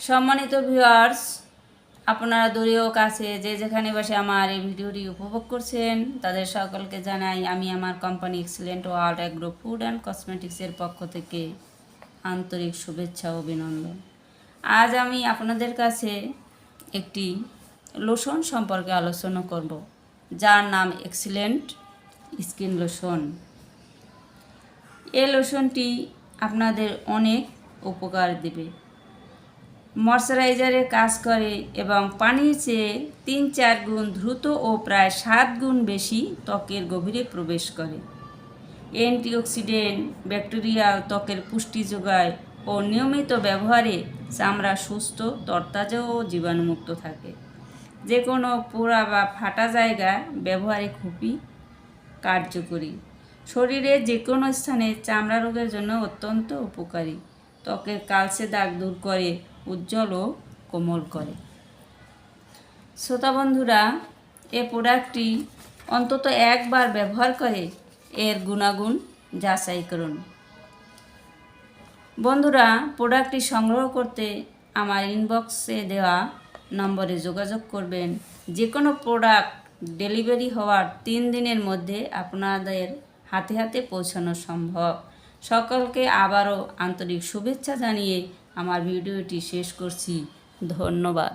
সম্মানিত ভিউয়ার্স আপনারা দূরেও কাছে যে যেখানে বসে আমার এই ভিডিওটি উপভোগ করছেন, তাদের সকলকে জানাই আমি আমার company excellent world agro food and কসমেটিক্সের পক্ষ থেকে আন্তরিক শুভেচ্ছা ও অভিনন্দন। আজ আমি আপনাদের কাছে একটি লোশন সম্পর্কে আলোচনা করব, যার নাম এক্সিলেন্ট স্কিন লোশন এই লোশনটি আপনাদের অনেক উপকার দেবে। ময়শ্চারাইজারের কাজ করে এবং পানির চেয়ে তিন চার গুণ দ্রুত ও প্রায় সাত গুণ বেশি ত্বকের গভীরে প্রবেশ করে। অ্যান্টিঅক্সিডেন্ট ব্যাকটেরিয়া ত্বকের পুষ্টি যোগায় ও নিয়মিত ব্যবহারে চামড়া সুস্থ, তরতাজা ও জীবাণুমুক্ত থাকে। যে কোনো পোড়া বা ফাটা জায়গা ব্যবহারে খুবই কার্যকরী। শরীরের যে কোনো স্থানে চামড়া রোগের জন্য অত্যন্ত উপকারী। ত্বকের কালচে দাগ দূর করে উজ্জ্বল ও কোমল করে। শ্রোতা বন্ধুরা এ প্রোডাক্টটি অন্তত একবার ব্যবহার করে এর গুণাগুণ যাচাই করুন। বন্ধুরা প্রোডাক্টটি সংগ্রহ করতে আমার ইনবক্সে দেওয়া নম্বরে যোগাযোগ করবেন। যে কোনো প্রোডাক্ট ডেলিভারি হওয়ার তিন দিনের মধ্যে আপনাদের হাতে হাতে পৌঁছানো সম্ভব। সকলকে আবারও আন্তরিক শুভেচ্ছা জানিয়ে আমার ভিডিওটি শেষ করছি। ধন্যবাদ।